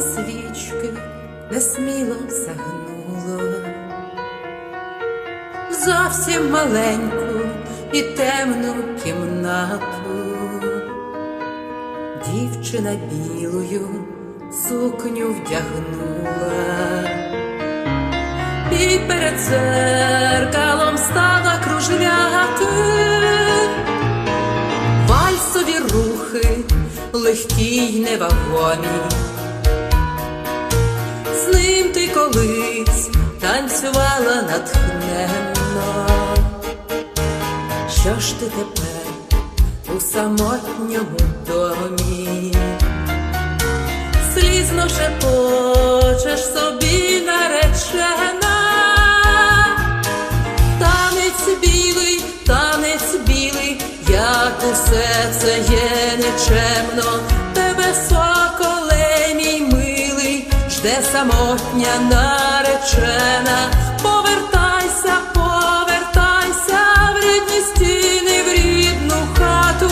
свічки несміло сягнуло, зовсім маленьку і темну кімнату, дівчина білою сукню вдягнула, і перед зеркалом стала кружляти. Легкі й невагомі. Колись танцювала натхненно. Що ж ти тепер у самотньому домі? Слізно шепочеш собі наречена. Танець білий, танець білий, як усе це є нечемно, самотня наречена, повертайся, повертайся в рідні стіни, в рідну хату,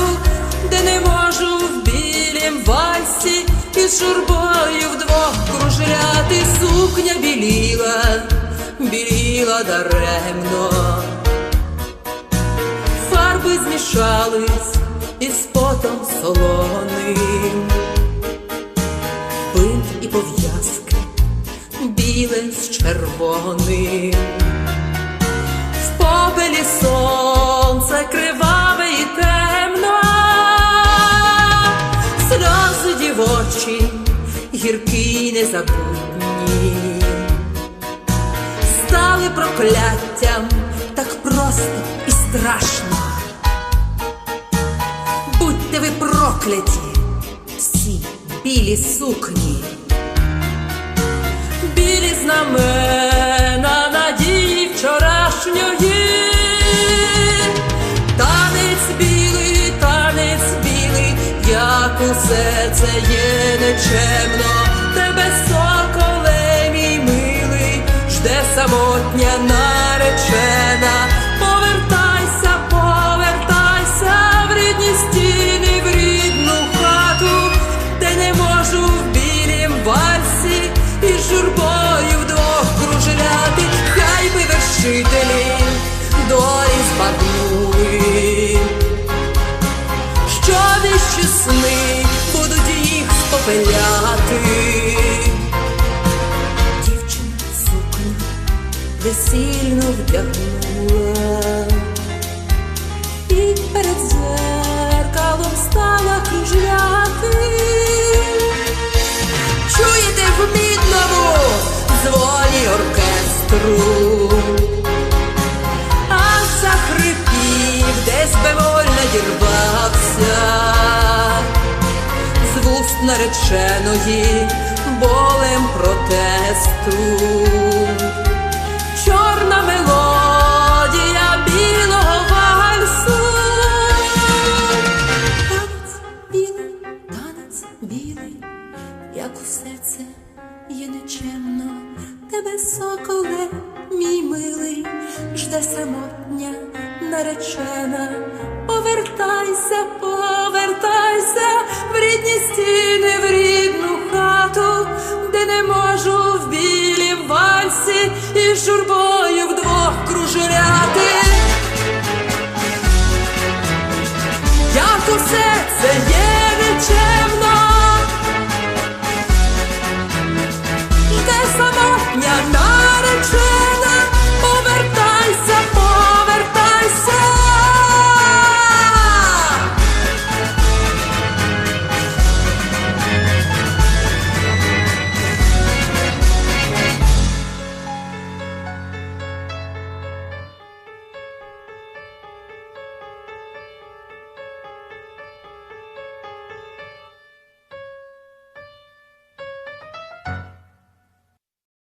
де не можу в білім вальсі із журбою вдвох кружляти, сукня біліла, біліла даремно. Фарби змішались із потом солоним, з червоним, в попелі сонце криваве і темно, сльози дівочі, гіркі й незабутні. Стали прокляттям так просто і страшно. Будьте ви прокляті, всі білі сукні, усе це є нечемно, тебе соколе, мій милий, жде самотня наречена. Їх. Дівчина сукню весільно вдягнула і перед зеркалом стала кружляти. Чуєте в мідному дзвоні оркестру, нареченої болем протесту. Чорна мелодія білого вальсу. Танець білий, танець білий, як усе це є нечемно, тебе соколе, мій милий, жде самотня наречена. Повертайся, повертайся і журбою вдвох кружляти.